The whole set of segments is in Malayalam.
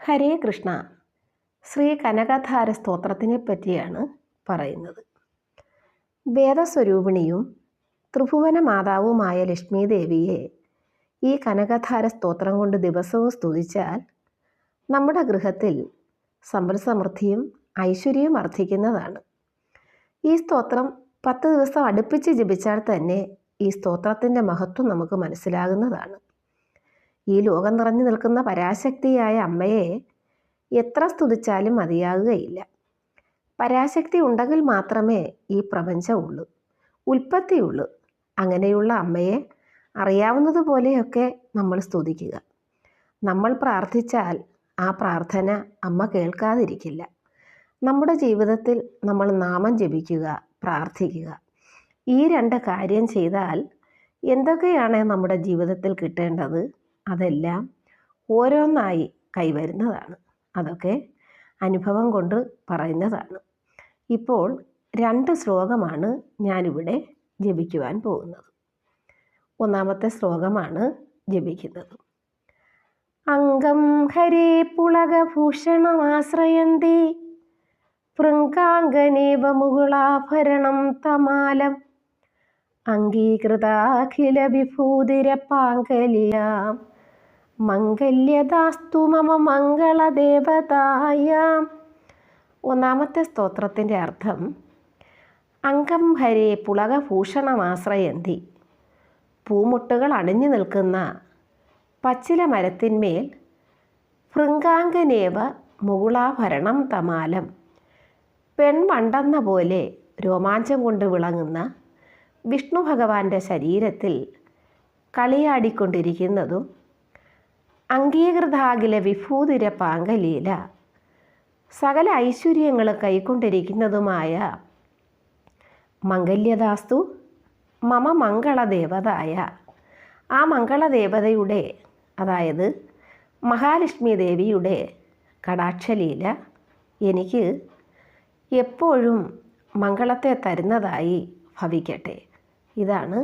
ഹരേ കൃഷ്ണ. ശ്രീ കനകധാര സ്തോത്രത്തിനെ പറ്റിയാണ് പറയുന്നത്. വേദസ്വരൂപിണിയും ത്രിഭുവന മാതാവുമായ ലക്ഷ്മി ദേവിയെ ഈ കനകധാര സ്തോത്രം കൊണ്ട് ദിവസവും സ്തുതിച്ചാൽ നമ്മുടെ ഗൃഹത്തിൽ സമ്പൽ സമൃദ്ധിയും ഐശ്വര്യവും വർദ്ധിക്കുന്നതാണ് ഈ സ്തോത്രം പത്ത് ദിവസം അടുപ്പിച്ച് ജപിച്ചാൽ തന്നെ ഈ സ്തോത്രത്തിന്റെ മഹത്വം നമുക്ക് മനസ്സിലാകുന്നതാണ്. ഈ ലോകം നിറഞ്ഞു നിൽക്കുന്ന പരാശക്തിയായ അമ്മയെ എത്ര സ്തുതിച്ചാലും മതിയാകുകയില്ല. പരാശക്തി ഉണ്ടെങ്കിൽ മാത്രമേ ഈ പ്രപഞ്ചമുള്ളൂ ഉൽപ്പത്തിയുള്ളൂ. അങ്ങനെയുള്ള അമ്മയെ അറിയാവുന്നതുപോലെയൊക്കെ നമ്മൾ സ്തുതിക്കുക. നമ്മൾ പ്രാർത്ഥിച്ചാൽ ആ പ്രാർത്ഥന അമ്മ കേൾക്കാതിരിക്കില്ല. നമ്മുടെ ജീവിതത്തിൽ നമ്മൾ നാമം ജപിക്കുക പ്രാർത്ഥിക്കുക. ഈ രണ്ട് കാര്യം ചെയ്താൽ എന്തൊക്കെയാണ് നമ്മുടെ ജീവിതത്തിൽ കിട്ടേണ്ടത്? അതെല്ലാം ഓരോന്നായി കൈവരുന്നതാണ്. അതൊക്കെ അനുഭവം കൊണ്ട് പറയുന്നതാണ്. ഇപ്പോൾ രണ്ട് ശ്ലോകമാണ് ഞാനിവിടെ ജപിക്കുവാൻ പോകുന്നത്. ഒന്നാമത്തെ ശ്ലോകമാണ് ജപിക്കുന്നത്. അംഗം ഹരേ പുളകഭൂഷണമാശ്രയന്തി പൃങ്കാംഗനേവ മുകുളാഭരണം തമാലം അംഗീകൃതാഖില വിഭൂതിരപ്പാങ്കലിയാം മംഗല്യദാസ്തു മമ മംഗളദേവതായാം. ഒന്നാമത്തെ സ്തോത്രത്തിന്റെ അർത്ഥം അംഗം ഹരേ പുളകഭൂഷണമാശ്രയന്തി. പൂമുട്ടുകൾ അണിഞ്ഞു നിൽക്കുന്ന പച്ചില മരത്തിന്മേൽ ഭൃങ്കാംഗനേവ മുകുളാഭരണം തമാലം. പെൺവണ്ടെന്ന പോലെ രോമാഞ്ചം കൊണ്ട് വിളങ്ങുന്ന വിഷ്ണു ഭഗവാന്റെ ശരീരത്തിൽ കളിയാടിക്കൊണ്ടിരിക്കുന്നതും അംഗീകൃതാകില വിഭൂതിര പാങ്കലീല സകല ഐശ്വര്യങ്ങൾ കൈക്കൊണ്ടിരിക്കുന്നതുമായ മംഗല്യദാസ്തു മമ മംഗളദേവതായ. ആ മംഗളദേവതയുടെ അതായത് മഹാലക്ഷ്മി ദേവിയുടെ കടാക്ഷലീല എനിക്ക് എപ്പോഴും മംഗളത്തെ തരുന്നതായി ഭവിക്കട്ടെ. ഇതാണ്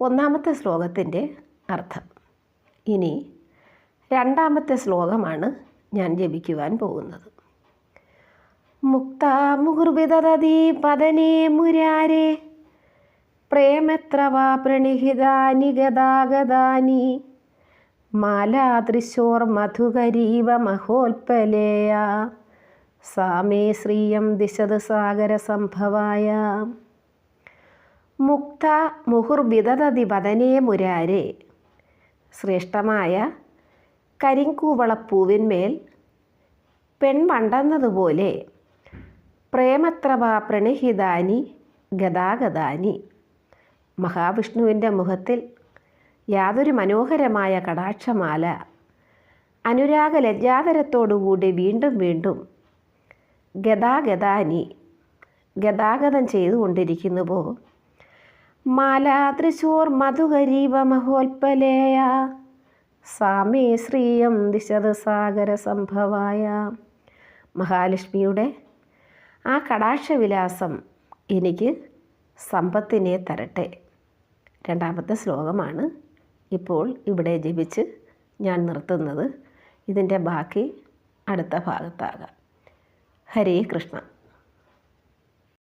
ഒന്നാമത്തെ ശ്ലോകത്തിന്റെ അർത്ഥം. ഇനി രണ്ടാമത്തെ ശ്ലോകമാണ് ഞാൻ ജപിക്കുവാൻ പോകുന്നത്. മുക്ത മുഹുർവിതരതി പതനേ മുരാരേ പ്രേമെത്ര വാ പ്രണിഹിതാനി ഗതാഗതാനി മാലാദൃശോർ മധുകരീവ മഹോൽപ്പലേയ സാമേ ശ്രീയം ദിശത് സാഗര സംഭവായ മുക്ത മുഹുർവിതതതി വദനേ മുരാരെ. ശ്രേഷ്ഠമായ കരിങ്കൂവളപ്പൂവിന്മേൽ പെൺവണ്ടെന്നതുപോലെ പ്രേമത്രവാ പ്രണിഹിതാനി ഗതാഗതാനി മഹാവിഷ്ണുവിന്റെ മുഖത്തിൽ യാതൊരു മനോഹരമായ കടാക്ഷമാല. അനുരാഗ ലജ്ജാതരത്തോടുകൂടി വീണ്ടും വീണ്ടും ഗതാഗതാനി ഗതാഗതം ചെയ്തുകൊണ്ടിരിക്കുന്നുവോ? മാലാതൃശൂർ മധുകരീവ മഹോൽപ്പലേയ. സ്വാമി ശ്രീയം ദിശത് സാഗര സംഭവായ. മഹാലക്ഷ്മിയുടെ ആ കടാക്ഷവിലാസം എനിക്ക് സമ്പത്തിനെ തരട്ടെ. രണ്ടാമത്തെ ശ്ലോകമാണ് ഇപ്പോൾ ഇവിടെ ജപിച്ച് ഞാൻ നിർത്തുന്നത്. ഇതിന്റെ ബാക്കി അടുത്ത ഭാഗത്താകാം. ഹരേ കൃഷ്ണ.